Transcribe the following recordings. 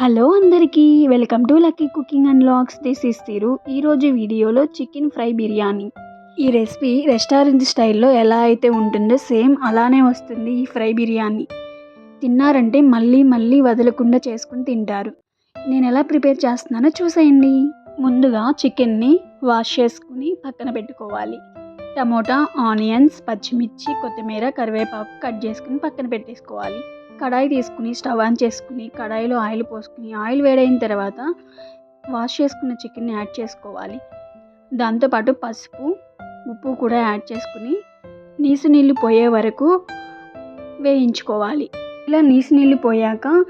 Hello అందరికీ welcome to lucky cooking and vlogs this is తీరు. ఈరోజు వీడియోలో చికెన్ ఫ్రై బిర్యానీ. ఈ రెసిపీ రెస్టారెంట్ స్టైల్లో ఎలా అయితే ఉంటుందో సేమ్ అలానే వస్తుంది ఈ ఫ్రై బిర్యానీ. తిన్నారంటే మళ్ళీ మళ్ళీ వదలకుండా చేసుకుని తింటారు. నేను ఎలా ప్రిపేర్ చేస్తున్నానో చూసేయండి. ముందుగా చికెన్ని వాష్ చేసుకుని పక్కన పెట్టుకోవాలి. టమోటా ఆనియన్స్ పచ్చిమిర్చి కొత్తిమీర కరివేపాకు కట్ చేసుకుని పక్కన పెట్టేసుకోవాలి. కడాయి తీసుకుని స్టవ్ ఆన్ చేసుకుని కడాయిలో ఆయిల్ పోసుకుని ఆయిల్ వేడైన తర్వాత వాష్ చేసుకున్న చికెన్ని యాడ్ చేసుకోవాలి. దాంతోపాటు పసుపు ఉప్పు కూడా యాడ్ చేసుకుని నీసు నీళ్ళు పోయే వరకు వేయించుకోవాలి. ఇలా నీసు నీళ్ళు పోయాక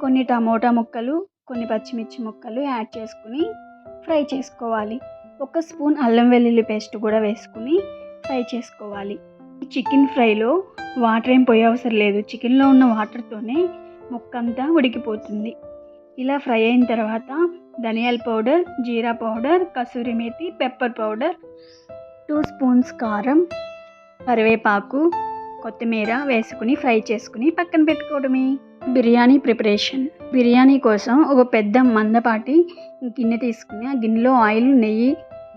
కొన్ని టమోటా ముక్కలు కొన్ని పచ్చిమిర్చి ముక్కలు యాడ్ చేసుకుని ఫ్రై చేసుకోవాలి. ఒక స్పూన్ అల్లం వెల్లుల్లి పేస్ట్ కూడా వేసుకుని ఫ్రై చేసుకోవాలి. చికెన్ ఫ్రైలో వాటర్ ఏం పోయే అవసరం లేదు. చికెన్లో ఉన్న వాటర్తోనే ముక్కంతా ఉడికిపోతుంది. ఇలా ఫ్రై అయిన తర్వాత ధనియాల powder jeera powder kasuri methi pepper powder two spoons కారం కరివేపాకు కొత్తిమీర వేసుకుని ఫ్రై చేసుకుని పక్కన పెట్టుకోవడమే. బిర్యానీ ప్రిపరేషన్. బిర్యానీ కోసం ఒక పెద్ద మందపాటి గిన్నె తీసుకుని ఆ గిన్నెలో ఆయిల్ నెయ్యి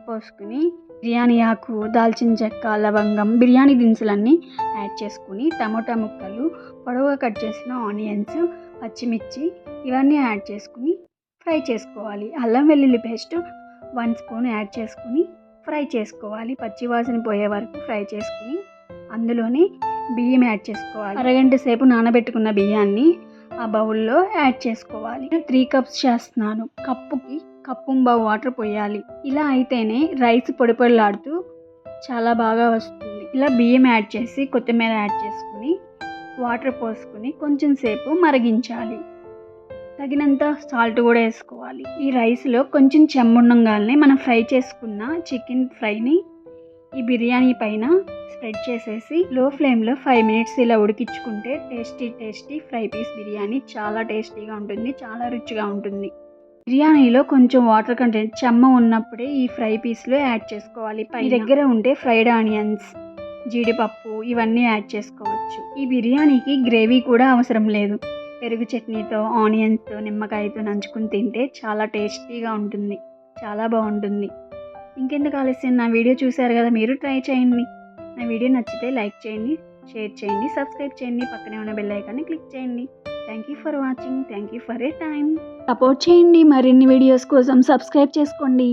పోసుకుని బిర్యానీ ఆకు దాల్చిన చెక్క లవంగం బిర్యానీ దినుసులన్నీ యాడ్ చేసుకుని టమోటా ముక్కలు పొడవుగా కట్ చేసిన ఆనియన్స్ పచ్చిమిర్చి ఇవన్నీ యాడ్ చేసుకుని ఫ్రై చేసుకోవాలి. అల్లం వెల్లుల్లి పేస్ట్ వన్ స్పూన్ యాడ్ చేసుకుని ఫ్రై చేసుకోవాలి. పచ్చి వాసన పోయే వరకు ఫ్రై చేసుకుని అందులోనే బియ్యం యాడ్ చేసుకోవాలి. అరగంట సేపు నానబెట్టుకున్న బియ్యాన్ని ఆ బౌల్లో యాడ్ చేసుకోవాలి. త్రీ కప్స్ చేస్తున్నాను. కప్పుకి కప్పుంబా వాటర్ పోయాలి. ఇలా అయితేనే రైస్ పొడిపొడిలాడుతూ చాలా బాగా వస్తుంది. ఇలా బియ్యం యాడ్ చేసి కొత్తిమీర యాడ్ చేసుకుని వాటర్ పోసుకుని కొంచెం సేపు మరిగించాలి. తగినంత సాల్ట్ కూడా వేసుకోవాలి. ఈ రైస్లో కొంచెం చెమ్ముండగానే మనం ఫ్రై చేసుకున్న చికెన్ ఫ్రైని ఈ బిర్యానీ పైన స్ప్రెడ్ చేసేసి లో ఫ్లేమ్లో ఫైవ్ మినిట్స్ ఇలా ఉడికించుకుంటే tasty tasty fry piece biryani చాలా టేస్టీగా ఉంటుంది చాలా రుచిగా ఉంటుంది. బిర్యానీలో కొంచెం వాటర్ కంటెంట్. చెమ్మ ఉన్నప్పుడే ఈ ఫ్రై పీస్లో యాడ్ చేసుకోవాలి. పై దగ్గర ఉంటే ఫ్రైడ్ ఆనియన్స్ జీడిపప్పు ఇవన్నీ యాడ్ చేసుకోవచ్చు. ఈ బిర్యానీకి గ్రేవీ కూడా అవసరం లేదు. పెరుగు చట్నీతో ఆనియన్స్తో నిమ్మకాయతో నంచుకుని తింటే చాలా టేస్టీగా ఉంటుంది. చాలా బాగుంటుంది. ఇంకెందుకు ఆలస్యం? నా వీడియో చూశారు కదా మీరు ట్రై చేయండి. నా వీడియో నచ్చితే లైక్ చేయండి షేర్ చేయండి సబ్స్క్రైబ్ చేయండి. పక్కనే ఉన్న బెల్ ఐకాన్ని క్లిక్ చేయండి. Thank you for watching thank you for a time support చేయండి. మరిన్ని వీడియోస్ కోసం సబ్స్క్రైబ్ చేసుకోండి.